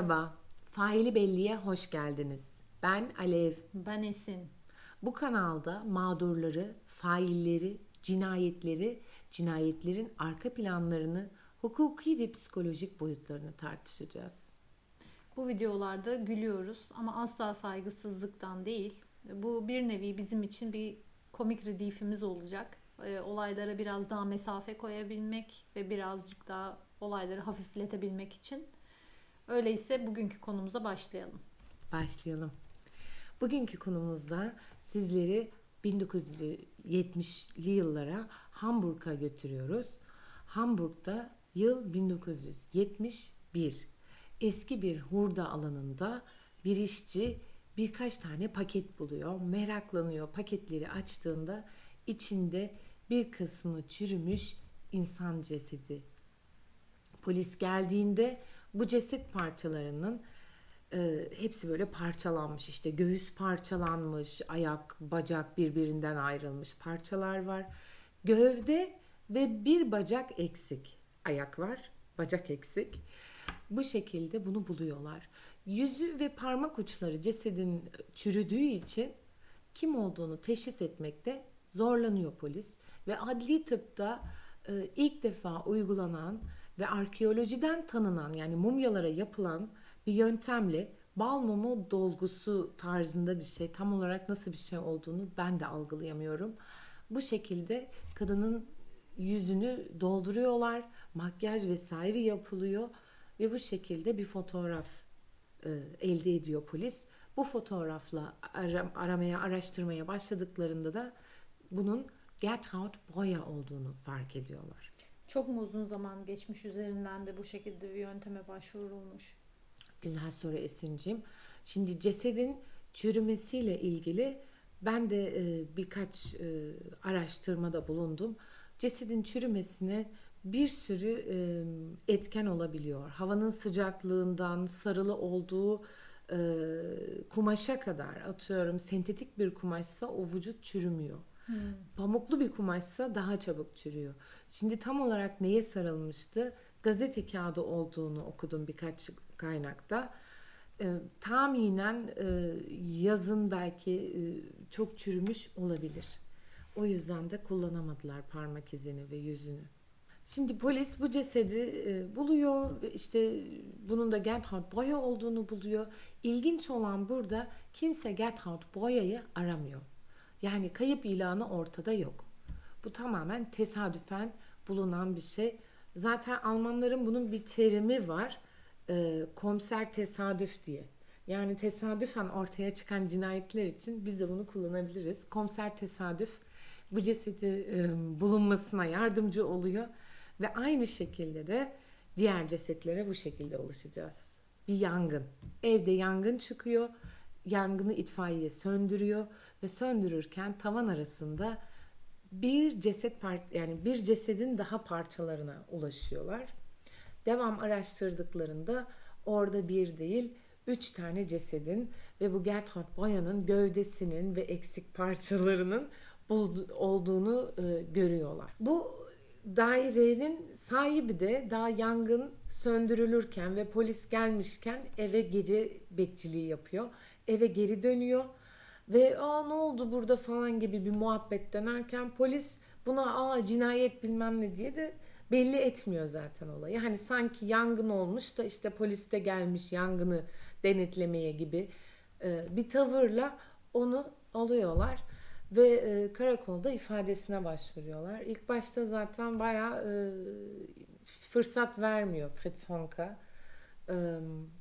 Merhaba, Faili Belli'ye hoş geldiniz. Ben Alev. Ben Esin. Bu kanalda mağdurları, failleri, cinayetleri, cinayetlerin arka planlarını, hukuki ve psikolojik boyutlarını tartışacağız. Bu videolarda gülüyoruz ama asla saygısızlıktan değil. Bu bir nevi bizim için bir komik redifimiz olacak. Ee, Olaylara biraz daha mesafe koyabilmek ve birazcık daha olayları hafifletebilmek için. Öyleyse bugünkü konumuza başlayalım. Başlayalım. Bugünkü konumuzda sizleri 1970'li yıllara Hamburg'a götürüyoruz. Hamburg'da yıl 1971. Eski bir hurda alanında bir işçi birkaç tane paket buluyor. Meraklanıyor. Paketleri açtığında içinde bir kısmı çürümüş insan cesedi. Polis geldiğinde bu ceset parçalarının e, hepsi böyle parçalanmış işte göğüs parçalanmış, ayak, bacak birbirinden ayrılmış parçalar var. Gövde ve bir bacak eksik. Ayak var, bacak eksik. Bu şekilde bunu buluyorlar. Yüzü ve parmak uçları cesedin çürüdüğü için kim olduğunu teşhis etmekte zorlanıyor polis ve adli tıpta e, ilk defa uygulanan ve arkeolojiden tanınan yani mumyalara yapılan bir yöntemle bal mumu dolgusu tarzında bir şey tam olarak nasıl bir şey olduğunu ben de algılayamıyorum. Bu şekilde kadının yüzünü dolduruyorlar, makyaj vesaire yapılıyor ve bu şekilde bir fotoğraf e, elde ediyor polis. Bu fotoğrafla aram- aramaya, araştırmaya başladıklarında da bunun Gertrude Boya olduğunu fark ediyorlar. Çok mu uzun zaman geçmiş üzerinden de bu şekilde bir yönteme başvurulmuş? Güzel soru Esin'cim. Şimdi cesedin çürümesiyle ilgili ben de e, birkaç e, araştırmada bulundum. Cesedin çürümesine bir sürü e, etken olabiliyor. Havanın sıcaklığından, sarılı olduğu kumaşa kadar atıyorum sentetik bir kumaşsa o vücut çürümüyor. Pamuklu bir kumaşsa daha çabuk çürüyor. Şimdi tam olarak neye sarılmıştı? Gazete kağıdı olduğunu okudum birkaç kaynakta. Ee, tahminen e, yazın belki e, çok çürümüş olabilir. O yüzden de kullanamadılar parmak izini ve yüzünü. Şimdi polis bu cesedi e, buluyor. İşte bunun da Gerhard Boya olduğunu buluyor. İlginç olan burada kimse Gerhard Boya'yı aramıyor. Yani kayıp ilanı ortada yok. Bu tamamen tesadüfen bulunan bir şey. Zaten Almanların bunun bir terimi var. E, komiser tesadüf diye. Yani tesadüfen ortaya çıkan cinayetler için biz de bunu kullanabiliriz. Komiser tesadüf bu cesedi e, bulunmasına yardımcı oluyor. Ve aynı şekilde de diğer cesetlere bu şekilde ulaşacağız. Bir yangın. Evde yangın çıkıyor. Yangını itfaiye söndürüyor ve söndürürken tavan arasında bir ceset part yani bir cesedin daha parçalarına ulaşıyorlar. Devam araştırdıklarında orada bir değil üç tane cesedin ve bu Gertrud Boya'nın gövdesinin ve eksik parçalarının olduğunu e, görüyorlar. Bu dairenin sahibi de daha yangın söndürülürken ve polis gelmişken eve gece bekçiliği yapıyor. Eve geri dönüyor ve aa ne oldu burada falan gibi bir muhabbet dönerken polis buna aa cinayet bilmem ne diye de belli etmiyor zaten olayı. Hani sanki yangın olmuş da işte polis de gelmiş yangını denetlemeye gibi e, bir tavırla onu alıyorlar ve e, karakolda ifadesine başvuruyorlar. İlk başta zaten bayağı e, fırsat vermiyor Fritz Honka. E,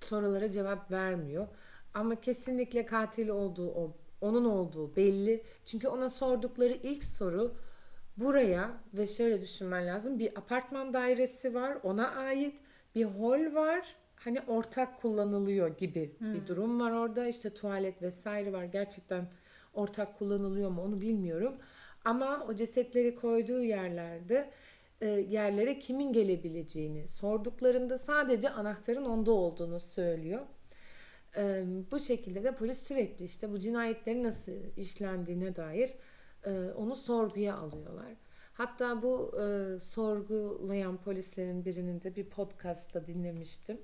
sorulara cevap vermiyor. Ama kesinlikle katil olduğu o onun olduğu belli. Çünkü ona sordukları ilk soru buraya ve şöyle düşünmen lazım. Bir apartman dairesi var ona ait. Bir hol var. Hani ortak kullanılıyor gibi bir durum var orada. İşte tuvalet vesaire var. Gerçekten ortak kullanılıyor mu onu bilmiyorum. Ama o cesetleri koyduğu yerlerde e, yerlere kimin gelebileceğini sorduklarında sadece anahtarın onda olduğunu söylüyor. Ee, bu şekilde de polis sürekli işte bu cinayetlerin nasıl işlendiğine dair e, onu sorguya alıyorlar. Hatta bu e, sorgulayan polislerin birinin de bir podcastta dinlemiştim.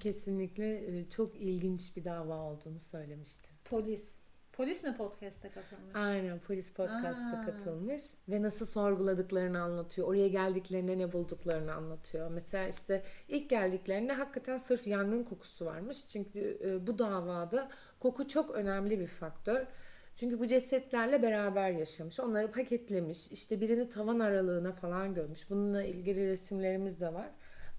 Kesinlikle e, çok ilginç bir dava olduğunu söylemişti. Polis. Polis mi podcast'e katılmış? Aynen polis podcast'a Aa. katılmış ve nasıl sorguladıklarını anlatıyor. Oraya geldiklerinde ne bulduklarını anlatıyor. Mesela işte ilk geldiklerinde hakikaten sırf yangın kokusu varmış. Çünkü e, bu davada koku çok önemli bir faktör. Çünkü bu cesetlerle beraber yaşamış. Onları paketlemiş. İşte birini tavan aralığına falan gömmüş. Bununla ilgili resimlerimiz de var.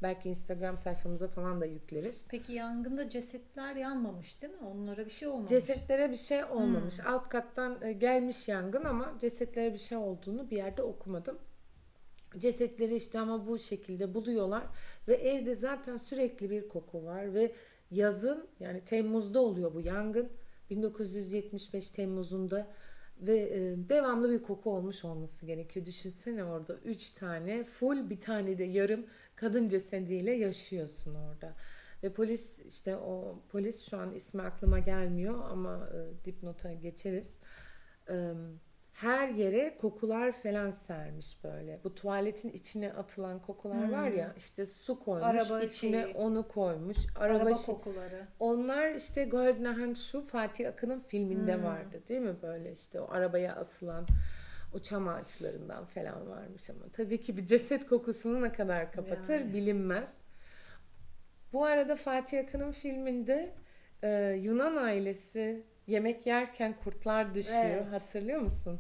Belki Instagram sayfamıza falan da yükleriz. Peki yangında cesetler yanmamış değil mi? Onlara bir şey olmamış. Cesetlere bir şey olmamış. Alt kattan e, gelmiş yangın ama cesetlere bir şey olduğunu bir yerde okumadım. Cesetleri işte ama bu şekilde buluyorlar ve evde zaten sürekli bir koku var ve yazın yani Temmuz'da oluyor bu yangın. 1975 Temmuz'unda ve e, devamlı bir koku olmuş olması gerekiyor. Düşünsene orada 3 tane full bir tane de yarım kadın cesediyle yaşıyorsun orada. Ve polis işte o polis şu an ismi aklıma gelmiyor ama e, dipnota geçeriz. E, her yere kokular falan sermiş böyle. Bu tuvaletin içine atılan kokular var ya işte su koymuş Araba içine şeyi. onu koymuş. Araba, Araba şey- kokuları. onlar işte Golden Handschuh Fatih Akın'ın filminde Hmm. vardı değil mi böyle işte o arabaya asılan o çam ağaçlarından falan varmış ama tabii ki bir ceset kokusunu ne kadar kapatır Yani. bilinmez. Bu arada Fatih Akın'ın filminde e, Yunan ailesi yemek yerken kurtlar düşüyor. Evet. Hatırlıyor musun?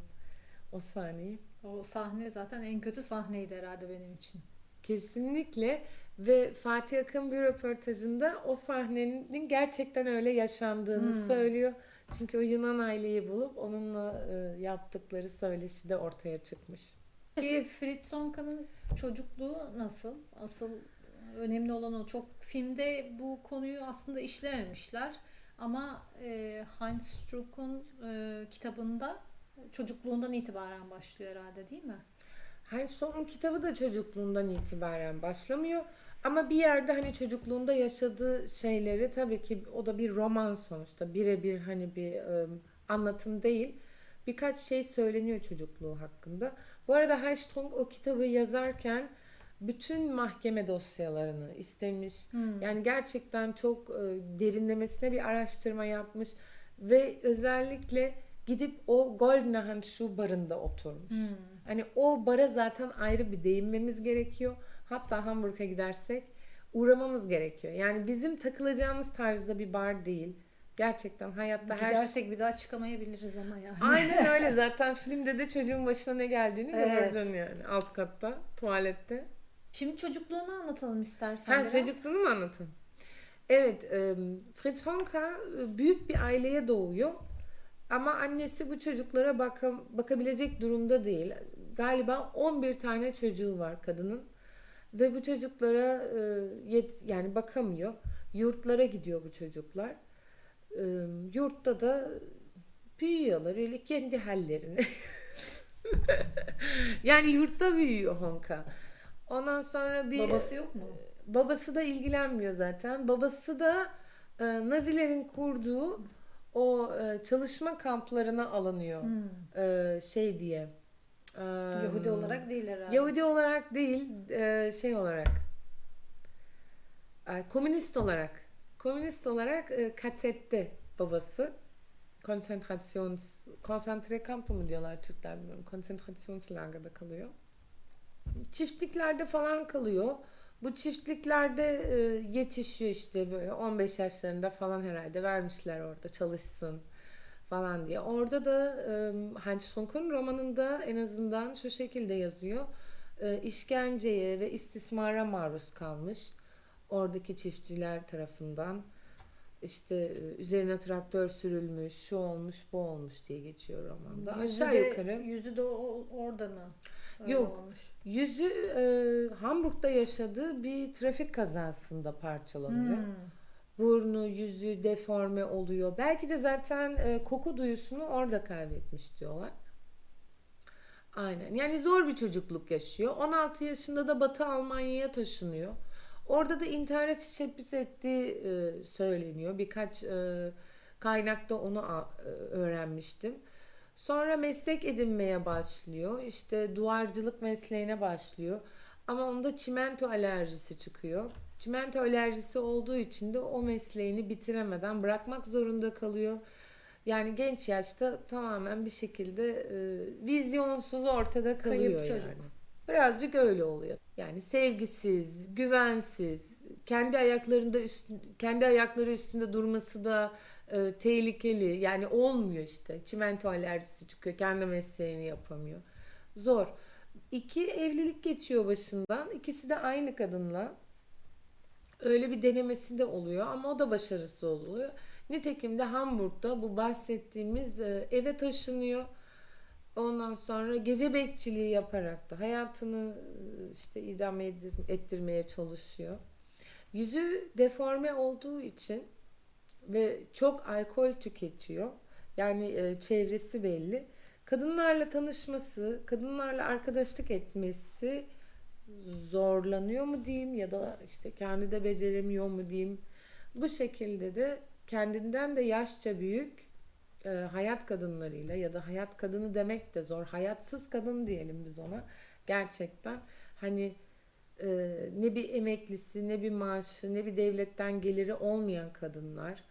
O sahneyi. O sahne zaten en kötü sahneydi herhalde benim için. Kesinlikle ve Fatih Akın bir röportajında o sahnenin gerçekten öyle yaşandığını Hmm. söylüyor. Çünkü o Yunan aileyi bulup onunla e, yaptıkları söyleşi de ortaya çıkmış. Ki Fritz Sonka'nın çocukluğu nasıl? Asıl önemli olan o. Çok filmde bu konuyu aslında işlememişler. Ama e, Heinz Struck'un e, kitabında çocukluğundan itibaren başlıyor herhalde değil mi? Heinz Strauss'un kitabı da çocukluğundan itibaren başlamıyor. Ama bir yerde hani çocukluğunda yaşadığı şeyleri tabii ki o da bir roman sonuçta. Birebir hani bir e, anlatım değil. Birkaç şey söyleniyor çocukluğu hakkında. Bu arada Heinz Strunk o kitabı yazarken bütün mahkeme dosyalarını istemiş. Yani gerçekten çok e, derinlemesine bir araştırma yapmış ve özellikle gidip o Golden Handschuh barında oturmuş. Hani o bara zaten ayrı bir değinmemiz gerekiyor. Hatta Hamburg'a gidersek uğramamız gerekiyor. Yani bizim takılacağımız tarzda bir bar değil. Gerçekten hayatta her Gidersek bir daha çıkamayabiliriz ama yani. Aynen öyle zaten filmde de çocuğun başına ne geldiğini Evet. gördün yani alt katta tuvalette. Şimdi çocukluğunu anlatalım istersen Ha biraz. çocukluğunu mu anlatın? Evet, e, Fritz Honka e, büyük bir aileye doğuyor. Ama annesi bu çocuklara baka, bakabilecek durumda değil. Galiba 11 tane çocuğu var kadının. Ve bu çocuklara e, yani bakamıyor. Yurtlara gidiyor bu çocuklar. E, yurtta da büyüyorlar öyle kendi hallerini. yani yurtta büyüyor Honka. Ondan sonra bir Babası yok mu? Babası da ilgilenmiyor zaten. Babası da e, Nazilerin kurduğu o e, çalışma kamplarına alınıyor. E, şey diye. Yahudi olarak değil herhalde. Yahudi olarak değil, e, şey olarak. e, komünist olarak. Komünist olarak e, babası. Konsantrasyons konsantre kampı mı diyorlar Türkler bilmiyorum. Konsantrasyonslager'da kalıyor. Çiftliklerde falan kalıyor. Bu çiftliklerde e, yetişiyor işte böyle 15 yaşlarında falan herhalde vermişler orada çalışsın falan diye. Orada da e, Heinz Strunk'un romanında en azından şu şekilde yazıyor. E, işkenceye ve istismara maruz kalmış. Oradaki çiftçiler tarafından işte üzerine traktör sürülmüş, şu olmuş, bu olmuş diye geçiyor romanda. Yüzü Aşağı de- yukarı. Yüzü de o- orada mı? Öyle Yok. Olmuş. Yüzü e, Hamburg'da yaşadığı bir trafik kazasında parçalanıyor. Hmm. Burnu, yüzü deforme oluyor. Belki de zaten e, koku duyusunu orada kaybetmiş diyorlar. Aynen. Yani zor bir çocukluk yaşıyor. 16 yaşında da Batı Almanya'ya taşınıyor. Orada da intihara teşebbüs ettiği e, söyleniyor. Birkaç e, kaynakta onu a- e, öğrenmiştim. Sonra meslek edinmeye başlıyor. İşte duvarcılık mesleğine başlıyor. Ama onda çimento alerjisi çıkıyor. Çimento alerjisi olduğu için de o mesleğini bitiremeden bırakmak zorunda kalıyor. Yani genç yaşta tamamen bir şekilde e, vizyonsuz ortada kalıyor Kayıp çocuk. yani. Birazcık öyle oluyor. Yani sevgisiz, güvensiz, kendi ayaklarında üst, kendi ayakları üstünde durması da e, tehlikeli. Yani olmuyor işte. Çimento alerjisi çıkıyor. Kendi mesleğini yapamıyor. Zor. İki evlilik geçiyor başından. İkisi de aynı kadınla. Öyle bir denemesi de oluyor ama o da başarısız oluyor. Nitekim de Hamburg'da bu bahsettiğimiz e, eve taşınıyor. Ondan sonra gece bekçiliği yaparak da hayatını e, işte idame ettirmeye çalışıyor. Yüzü deforme olduğu için ve çok alkol tüketiyor. Yani e, çevresi belli. Kadınlarla tanışması, kadınlarla arkadaşlık etmesi zorlanıyor mu diyeyim ya da işte kendi de beceremiyor mu diyeyim. Bu şekilde de kendinden de yaşça büyük e, hayat kadınlarıyla ya da hayat kadını demek de zor. Hayatsız kadın diyelim biz ona. Gerçekten hani e, ne bir emeklisi, ne bir maaşı, ne bir devletten geliri olmayan kadınlar.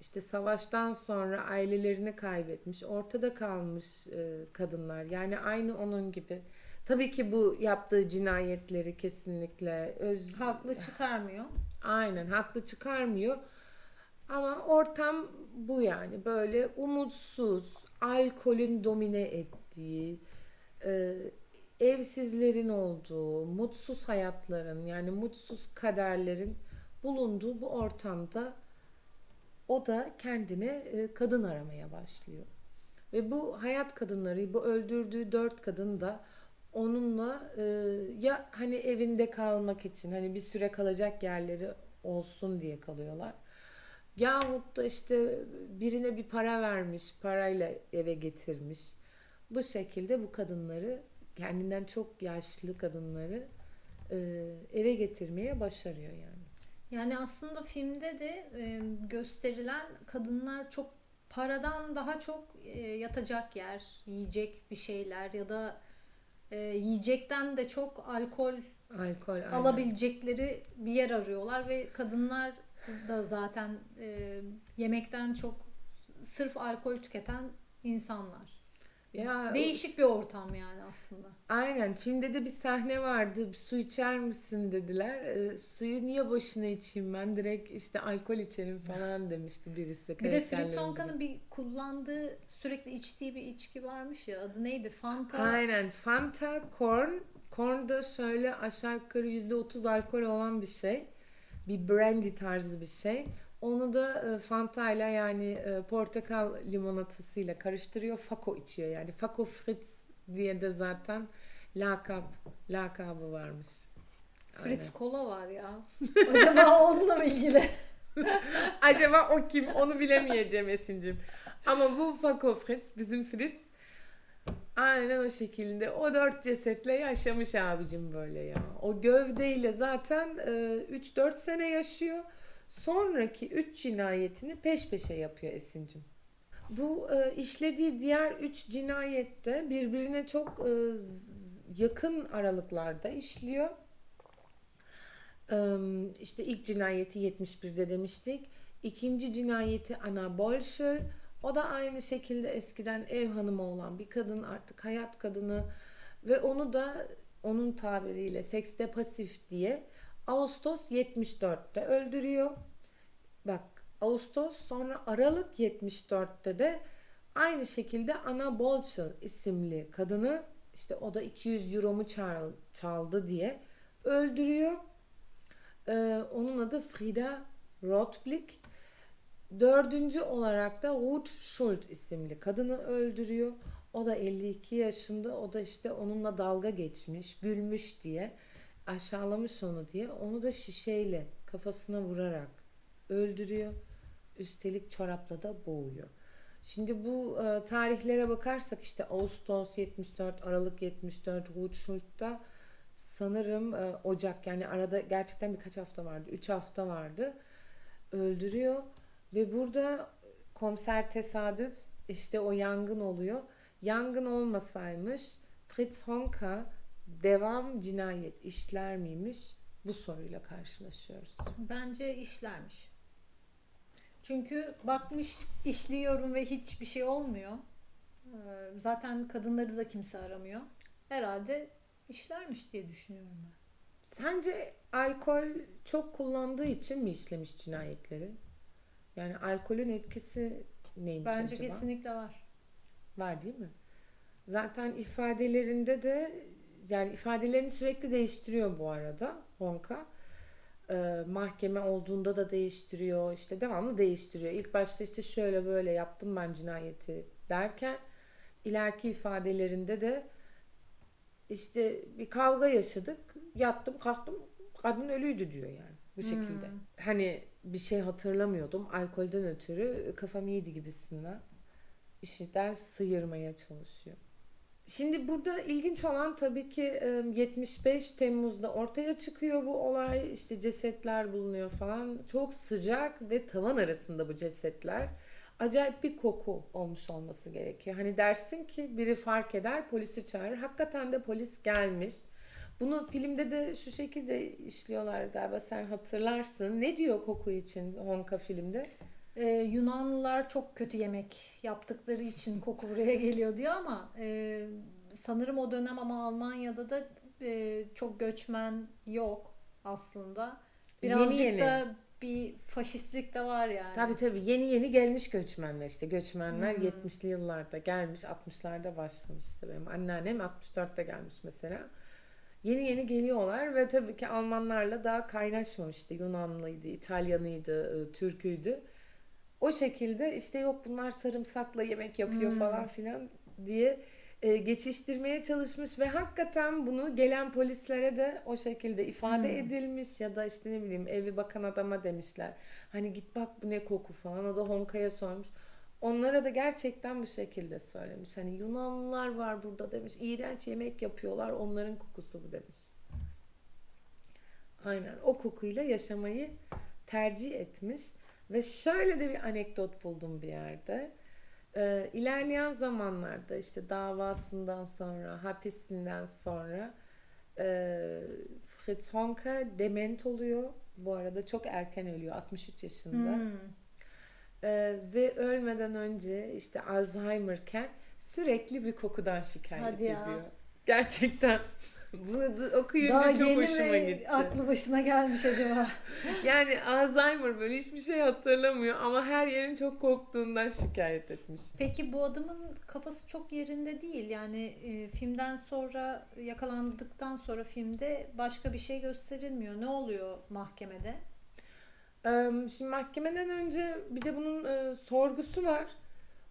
İşte savaştan sonra ailelerini kaybetmiş, ortada kalmış e, kadınlar. Yani aynı onun gibi. Tabii ki bu yaptığı cinayetleri kesinlikle öz Haklı çıkarmıyor. Aynen haklı çıkarmıyor. Ama ortam bu yani böyle umutsuz, alkolün domine ettiği, e, evsizlerin olduğu, mutsuz hayatların yani mutsuz kaderlerin bulunduğu bu ortamda o da kendine e, kadın aramaya başlıyor. Ve bu hayat kadınları, bu öldürdüğü dört kadın da onunla e, ya hani evinde kalmak için hani bir süre kalacak yerleri olsun diye kalıyorlar. Yahut da işte birine bir para vermiş, parayla eve getirmiş. Bu şekilde bu kadınları kendinden çok yaşlı kadınları e, eve getirmeye başarıyor yani. Yani aslında filmde de e, gösterilen kadınlar çok paradan daha çok e, yatacak yer, yiyecek bir şeyler ya da e, yiyecekten de çok alkol Alkol aynen. alabilecekleri bir yer arıyorlar ve kadınlar da zaten e, yemekten çok sırf alkol tüketen insanlar. Ya, Değişik bir ortam yani aslında. Aynen filmde de bir sahne vardı. Bir su içer misin dediler. E, suyu niye boşuna içeyim ben direkt işte alkol içerim falan demişti birisi. Bir de Fritz biri. Honka'nın bir kullandığı sürekli içtiği bir içki varmış ya adı neydi? Fanta. Aynen Fanta Corn. Corn da şöyle aşağı yukarı %30 alkol olan bir şey. Bir brandy tarzı bir şey. Onu da e, Fanta ile yani e, portakal limonatasıyla karıştırıyor. Fako içiyor yani. Fako Fritz diye de zaten lakap, lakabı varmış. Fritz Kola var ya. Acaba onunla mı ilgili? Acaba o kim onu bilemeyeceğim Esin'cim. Ama bu Fako Fritz bizim Fritz aynen o şekilde o dört cesetle yaşamış abicim böyle ya. O gövdeyle zaten e, 3-4 sene yaşıyor. Sonraki 3 cinayetini peş peşe yapıyor Esin'cim. Bu e, işlediği diğer 3 cinayette birbirine çok e, yakın aralıklarda işliyor. Eee, işte ilk cinayeti 71'de demiştik. İkinci cinayeti Anna Bolschel. O da aynı şekilde eskiden ev hanımı olan bir kadın artık hayat kadını ve onu da onun tabiriyle sekste pasif diye Ağustos 74'te öldürüyor. Bak Ağustos sonra Aralık 74'te de aynı şekilde Anna Bolschel isimli kadını işte o da 200 euromu çal- çaldı diye öldürüyor. Ee, onun adı Frida Rothblick. Dördüncü olarak da Ruth Schult isimli kadını öldürüyor. O da 52 yaşında. O da işte onunla dalga geçmiş, gülmüş diye, aşağılamış onu diye. Onu da şişeyle kafasına vurarak öldürüyor. Üstelik çorapla da boğuyor. Şimdi bu e, tarihlere bakarsak işte Ağustos 74, Aralık 74, Ruth Schult'ta sanırım e, Ocak yani arada gerçekten birkaç hafta vardı. 3 hafta vardı. Öldürüyor ve burada komiser tesadüf işte o yangın oluyor. Yangın olmasaymış Fritz Honka devam cinayet işler miymiş? bu soruyla karşılaşıyoruz. Bence işlermiş. Çünkü bakmış işliyorum ve hiçbir şey olmuyor. Ee, Zaten kadınları da kimse aramıyor. Herhalde işlermiş diye düşünüyorum ben. Sence alkol çok kullandığı için mi işlemiş cinayetleri? Yani alkolün etkisi neymiş Bence acaba? kesinlikle var. Var değil mi? Zaten ifadelerinde de yani ifadelerini sürekli değiştiriyor bu arada Honka. Ee, mahkeme olduğunda da değiştiriyor. işte devamlı değiştiriyor. İlk başta işte şöyle böyle yaptım ben cinayeti derken ileriki ifadelerinde de işte bir kavga yaşadık. Yattım kalktım kadın ölüydü diyor yani bu şekilde. Hani bir şey hatırlamıyordum. Alkolden ötürü kafam iyiydi gibisinden işinden sıyırmaya çalışıyor. Şimdi burada ilginç olan tabii ki e, 75 Temmuz'da ortaya çıkıyor bu olay. İşte cesetler bulunuyor falan. Çok sıcak ve tavan arasında bu cesetler. Acayip bir koku olmuş olması gerekiyor. Hani dersin ki biri fark eder, polisi çağırır. Hakikaten de polis gelmiş. Bunu filmde de şu şekilde işliyorlar galiba sen hatırlarsın. Ne diyor koku için Honka filmde? Ee, Yunanlılar çok kötü yemek yaptıkları için koku buraya geliyor diyor ama e, sanırım o dönem ama Almanya'da da e, çok göçmen yok aslında. Birazcık yeni. da bir faşistlik de var yani. Tabii tabii yeni yeni gelmiş göçmenler işte göçmenler Hmm. 70'li yıllarda gelmiş 60'larda başlamış işte benim anneannem 64'te gelmiş mesela. Yeni yeni geliyorlar ve tabii ki Almanlarla daha kaynaşmamıştı. Yunanlıydı, İtalyanıydı, e, Türküydü. O şekilde işte yok bunlar sarımsakla yemek yapıyor Hmm. falan filan diye e, geçiştirmeye çalışmış ve hakikaten bunu gelen polislere de o şekilde ifade Hmm. edilmiş ya da işte ne bileyim evi bakan adama demişler. Hani git bak bu ne koku falan o da Honka'ya sormuş. Onlara da gerçekten bu şekilde söylemiş. Hani Yunanlılar var burada demiş. İğrenç yemek yapıyorlar. Onların kokusu bu demiş. Aynen o kokuyla yaşamayı tercih etmiş. Ve şöyle de bir anekdot buldum bir yerde. Ee, ilerleyen zamanlarda işte davasından sonra, hapisinden sonra e, Fritz Honka dement oluyor. Bu arada çok erken ölüyor. 63 yaşında. Hmm. Ee, ve ölmeden önce işte Alzheimer'ken sürekli bir kokudan şikayet Hadi ya. ediyor. Gerçekten. Bunu okuyunca Daha çok yeni hoşuma mi gitti. aklı başına gelmiş acaba? Yani Alzheimer böyle hiçbir şey hatırlamıyor ama her yerin çok koktuğundan şikayet etmiş. Peki bu adamın kafası çok yerinde değil. Yani e, filmden sonra yakalandıktan sonra filmde başka bir şey gösterilmiyor. Ne oluyor mahkemede? Şimdi mahkemeden önce bir de bunun e, sorgusu var.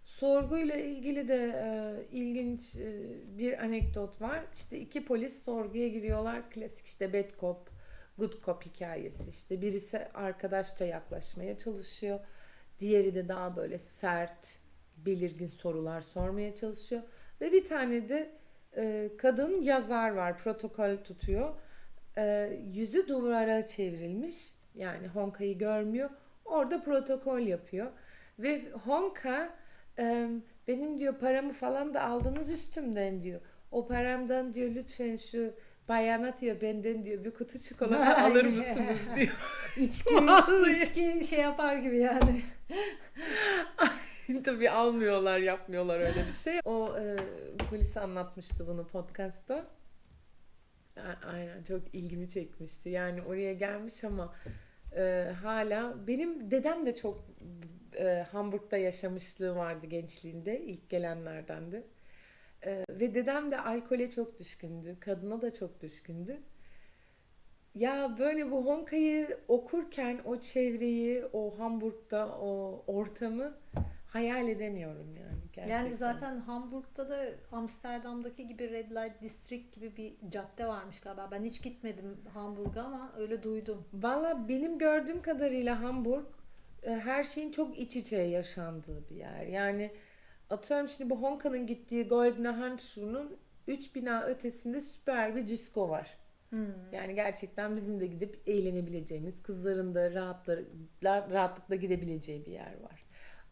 Sorguyla ilgili de e, ilginç e, bir anekdot var. İşte iki polis sorguya giriyorlar. Klasik işte bad cop, good cop hikayesi. İşte birisi arkadaşça yaklaşmaya çalışıyor. Diğeri de daha böyle sert, belirgin sorular sormaya çalışıyor. Ve bir tane de e, kadın yazar var, protokol tutuyor. E, yüzü duvara çevrilmiş. Yani Honka'yı görmüyor. Orada protokol yapıyor. Ve Honka e, benim diyor paramı falan da aldınız üstümden diyor. O paramdan diyor lütfen şu bayana diyor benden diyor bir kutu çikolata alır mısınız diyor. İçki, içki şey yapar gibi yani. Tabii almıyorlar yapmıyorlar öyle bir şey. O e, polis anlatmıştı bunu podcastta. Aynen çok ilgimi çekmişti. Yani oraya gelmiş ama e, hala benim dedem de çok e, Hamburg'da yaşamışlığı vardı gençliğinde. ilk gelenlerdendi. E, ve dedem de alkole çok düşkündü. Kadına da çok düşkündü. Ya böyle bu Honka'yı okurken o çevreyi, o Hamburg'da o ortamı hayal edemiyorum yani gerçekten. Yani zaten Hamburg'da da Amsterdam'daki gibi Red Light District gibi bir cadde varmış galiba. Ben hiç gitmedim Hamburg'a ama öyle duydum. Valla benim gördüğüm kadarıyla Hamburg e, her şeyin çok iç içe yaşandığı bir yer. Yani atıyorum şimdi bu Honka'nın gittiği Goldene Handschuh'un 3 bina ötesinde süper bir disco var. Yani gerçekten bizim de gidip eğlenebileceğimiz, kızların da rahatlıkla gidebileceği bir yer var.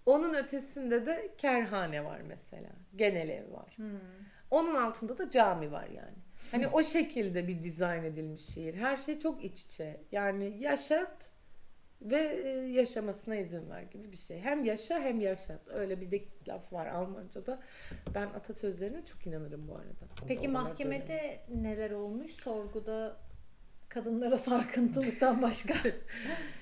Onun ötesinde de kerhane var mesela. Genel ev var. Onun altında da cami var yani. Hani o şekilde bir dizayn edilmiş şehir. Her şey çok iç içe. Yani yaşat ve e, yaşamasına izin ver gibi bir şey. Hem yaşa hem yaşat. Öyle bir de laf var Almanca'da. Ben atasözlerine çok inanırım bu arada. Peki mahkemede neler olmuş? Sorguda kadınlara sarkıntılıktan başka.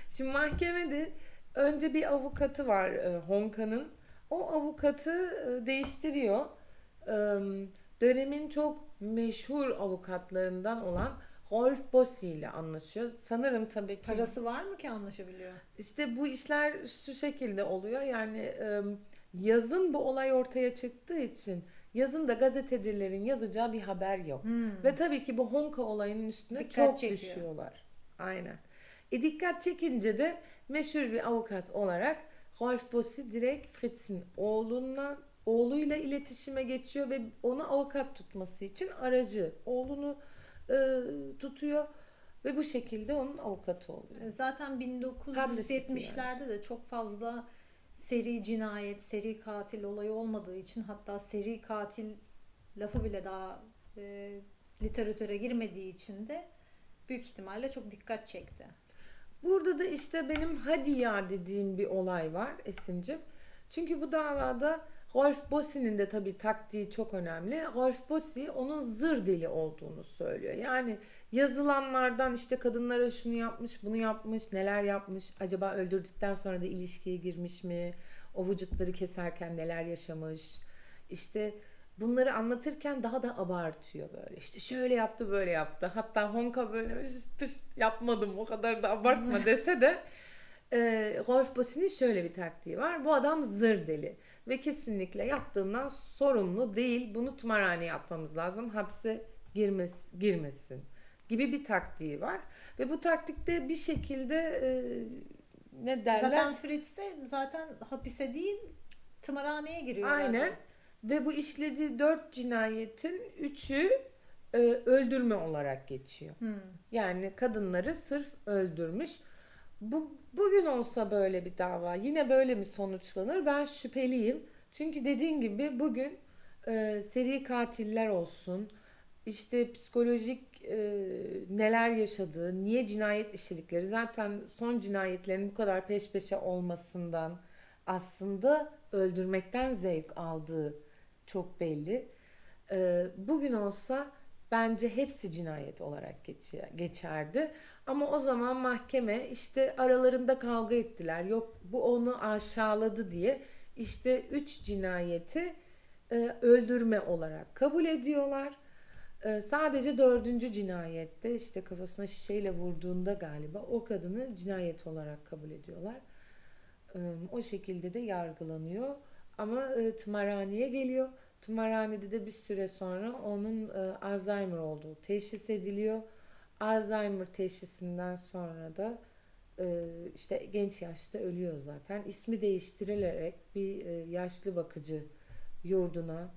Şimdi mahkemede önce bir avukatı var e, Honka'nın. O avukatı e, değiştiriyor. E, dönemin çok meşhur avukatlarından olan Rolf Bossi ile anlaşıyor. Sanırım tabii ki Parası var mı ki anlaşabiliyor? işte bu işler şu şekilde oluyor. Yani e, yazın bu olay ortaya çıktığı için yazın da gazetecilerin yazacağı bir haber yok. Ve tabii ki bu Honka olayının üstüne Dikkat çok çekiyor. düşüyorlar. Aynen. E dikkat çekince de meşhur bir avukat olarak Rolf Bossi direkt Fritz'in oğluna oğluyla iletişime geçiyor ve onu avukat tutması için aracı oğlunu e, tutuyor ve bu şekilde onun avukatı oluyor. Zaten Publicity 1970'lerde de çok fazla seri cinayet, seri katil olayı olmadığı için hatta seri katil lafı bile daha e, literatüre girmediği için de büyük ihtimalle çok dikkat çekti. Burada da işte benim hadi ya dediğim bir olay var Esin'cim. Çünkü bu davada Rolf Bossi'nin de tabii taktiği çok önemli. Rolf Bossi onun zır deli olduğunu söylüyor. Yani yazılanlardan işte kadınlara şunu yapmış, bunu yapmış, neler yapmış, acaba öldürdükten sonra da ilişkiye girmiş mi? O vücutları keserken neler yaşamış? İşte bunları anlatırken daha da abartıyor böyle. İşte şöyle yaptı, böyle yaptı. Hatta Honka böyle "Üst, üst, yapmadım o kadar da abartma dese de e, Rolf Bossi'nin şöyle bir taktiği var. Bu adam zır deli ve kesinlikle yaptığından sorumlu değil. Bunu tımarhane yapmamız lazım. Hapse girmez, girmesin gibi bir taktiği var. Ve bu taktikte bir şekilde e, ne derler? Zaten Fritz de zaten hapise değil tımarhaneye giriyor. Aynen. zaten. Ve bu işlediği dört cinayetin üçü e, öldürme olarak geçiyor. Hmm. Yani kadınları sırf öldürmüş. Bu bugün olsa böyle bir dava yine böyle mi sonuçlanır? Ben şüpheliyim. Çünkü dediğin gibi bugün e, seri katiller olsun, işte psikolojik e, neler yaşadığı, niye cinayet işledikleri zaten son cinayetlerin bu kadar peş peşe olmasından aslında öldürmekten zevk aldığı çok belli. E, bugün olsa bence hepsi cinayet olarak geçer, geçerdi. Ama o zaman mahkeme işte aralarında kavga ettiler. Yok bu onu aşağıladı diye işte üç cinayeti e, öldürme olarak kabul ediyorlar. E, sadece dördüncü cinayette işte kafasına şişeyle vurduğunda galiba o kadını cinayet olarak kabul ediyorlar. E, o şekilde de yargılanıyor. Ama e, tımarhaneye geliyor. Tımarhanede de bir süre sonra onun e, Alzheimer olduğu teşhis ediliyor. Alzheimer teşhisinden sonra da e, işte genç yaşta ölüyor zaten. İsmi değiştirilerek bir e, yaşlı bakıcı yurduna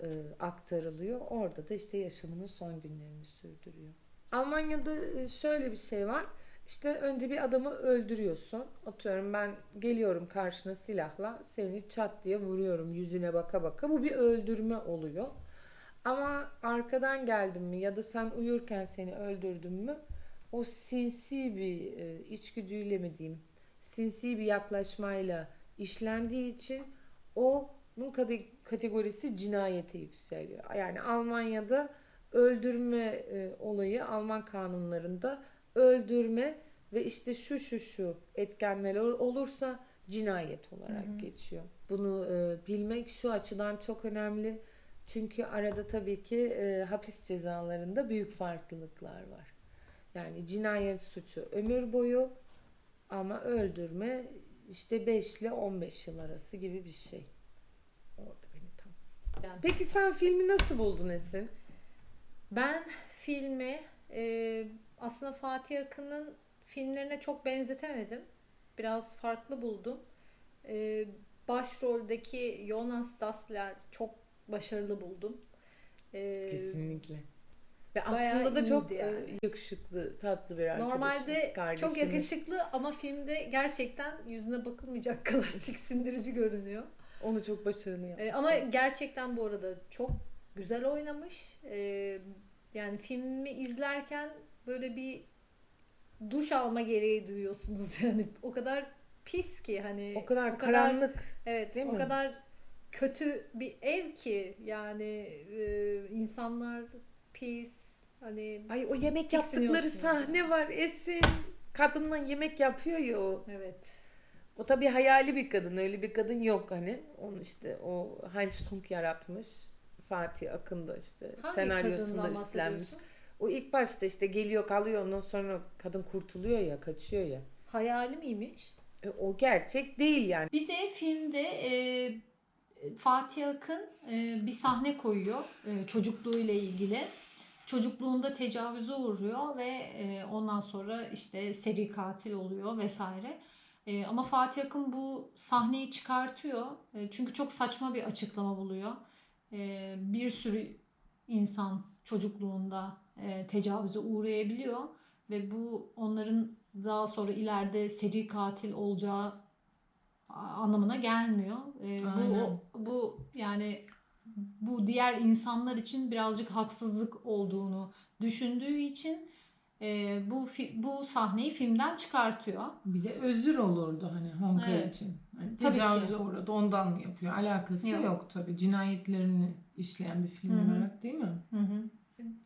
e, aktarılıyor. Orada da işte yaşamının son günlerini sürdürüyor. Almanya'da e, şöyle bir şey var. İşte önce bir adamı öldürüyorsun. Atıyorum ben geliyorum karşına silahla seni çat diye vuruyorum yüzüne baka baka. Bu bir öldürme oluyor. Ama arkadan geldim mi ya da sen uyurken seni öldürdüm mü o sinsi bir e, içgüdüyle mi diyeyim sinsi bir yaklaşmayla işlendiği için onun kate- kategorisi cinayete yükseliyor. Yani Almanya'da öldürme e, olayı Alman kanunlarında öldürme ve işte şu şu şu etkenler ol- olursa cinayet olarak geçiyor. Bunu e, bilmek şu açıdan çok önemli. Çünkü arada tabii ki e, hapis cezalarında büyük farklılıklar var. Yani cinayet suçu ömür boyu ama öldürme işte 5 ile 15 yıl arası gibi bir şey. Orada beni tam. Yani Peki sen filmi nasıl buldun Esin? Ben filmi e, aslında Fatih Akın'ın filmlerine çok benzetemedim. Biraz farklı buldum. E, başroldeki Jonas Dassler çok başarılı buldum. E, Kesinlikle. Ve aslında da çok iyiydi yani. e, yakışıklı, tatlı bir arkadaşımız, Normalde çok kardeşimiz. yakışıklı ama filmde gerçekten yüzüne bakılmayacak kadar tiksindirici görünüyor. Onu çok başarılı yapmış. E, ama gerçekten bu arada çok güzel oynamış. E, Yani filmi izlerken böyle bir duş alma gereği duyuyorsunuz yani. O kadar pis ki hani O kadar karanlık. evet değil o mi? kadar kötü bir ev ki yani e, insanlar pis hani Ay o yemek yaptıkları sahne var Esin. Kadınla yemek yapıyor ya o. evet O tabii hayali bir kadın. Öyle bir kadın yok hani. Onu işte o Heinz Strunk yaratmış. Fatih Akın da işte Hangi senaryosunda üstlenmiş. O ilk başta işte geliyor kalıyor ondan sonra kadın kurtuluyor ya kaçıyor ya. Hayali miymiş? E, o gerçek değil yani. Bir de filmde e, Fatih Akın e, bir sahne koyuyor e, çocukluğuyla ilgili. Çocukluğunda tecavüze uğruyor ve e, ondan sonra işte seri katil oluyor vesaire. E, ama Fatih Akın bu sahneyi çıkartıyor. E, çünkü çok saçma bir açıklama buluyor. E, bir sürü insan çocukluğunda e, tecavüze uğrayabiliyor ve bu onların daha sonra ileride seri katil olacağı anlamına gelmiyor. Ee, bu bu yani bu diğer insanlar için birazcık haksızlık olduğunu düşündüğü için e, bu bu sahneyi filmden çıkartıyor. Bir de özür olurdu hani Honka Evet. için. Hani tecavüze uğradı ondan mı yapıyor? Alakası Yok. yok, tabii. Cinayetlerini işleyen bir film Hı hı. olarak değil mi?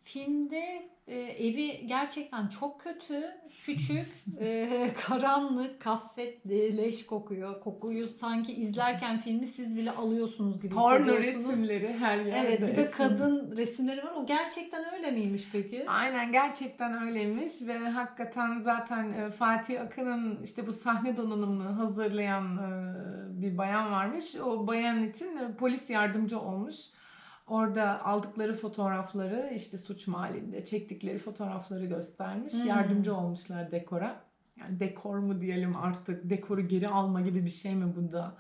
Filmde e, evi gerçekten çok kötü, küçük, e, karanlık, kasvetli, leş kokuyor. Kokuyu sanki izlerken filmi siz bile alıyorsunuz gibi Porno resimleri her yerde. Evet bir de esin. kadın resimleri var. O gerçekten öyle miymiş peki? Aynen gerçekten öyleymiş ve hakikaten zaten e, Fatih Akın'ın işte bu sahne donanımını hazırlayan e, bir bayan varmış. O bayan için e, polis yardımcı olmuş. Orada aldıkları fotoğrafları işte suç mahallinde çektikleri fotoğrafları göstermiş. Hmm. Yardımcı olmuşlar dekora. Yani dekor mu diyelim artık dekoru geri alma gibi bir şey mi bu da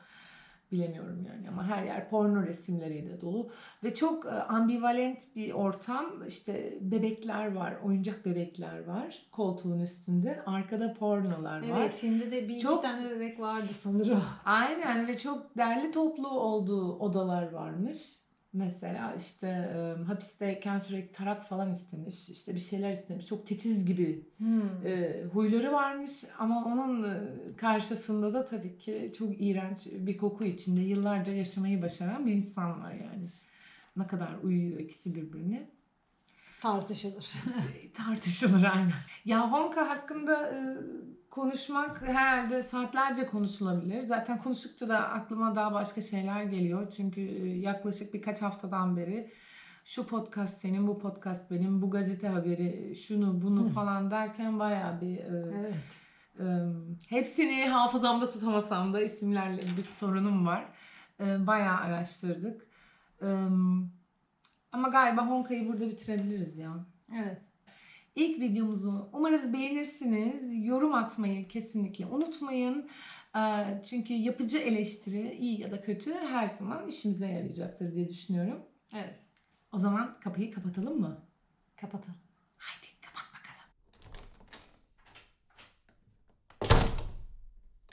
bilemiyorum yani ama her yer porno resimleriyle dolu ve çok e, ambivalent bir ortam işte bebekler var oyuncak bebekler var koltuğun üstünde arkada pornolar var Evet filmde de bir Çok- iki tane bebek vardı sanırım. aynen ve çok derli toplu olduğu odalar varmış mesela işte e, hapisteyken sürekli tarak falan istemiş işte bir şeyler istemiş çok titiz gibi Hmm. e, huyları varmış ama onun karşısında da tabii ki çok iğrenç bir koku içinde yıllarca yaşamayı başaran bir insan var yani. Ne kadar uyuyor ikisi birbirine Tartışılır. E, tartışılır aynen. Ya Honka hakkında e, konuşmak herhalde saatlerce konuşulabilir. Zaten konuştukça da aklıma daha başka şeyler geliyor. Çünkü e, yaklaşık birkaç haftadan beri şu podcast senin, bu podcast benim, bu gazete haberi, şunu bunu falan derken bayağı bir e, evet. Ee, hepsini hafızamda tutamasam da isimlerle bir sorunum var. Ee, bayağı araştırdık. Ee, ama galiba Honka'yı burada bitirebiliriz ya. Evet. İlk videomuzu umarız beğenirsiniz. Yorum atmayı kesinlikle unutmayın. Ee, çünkü yapıcı eleştiri iyi ya da kötü her zaman işimize yarayacaktır diye düşünüyorum. Evet. O zaman kapıyı kapatalım mı? Kapatalım.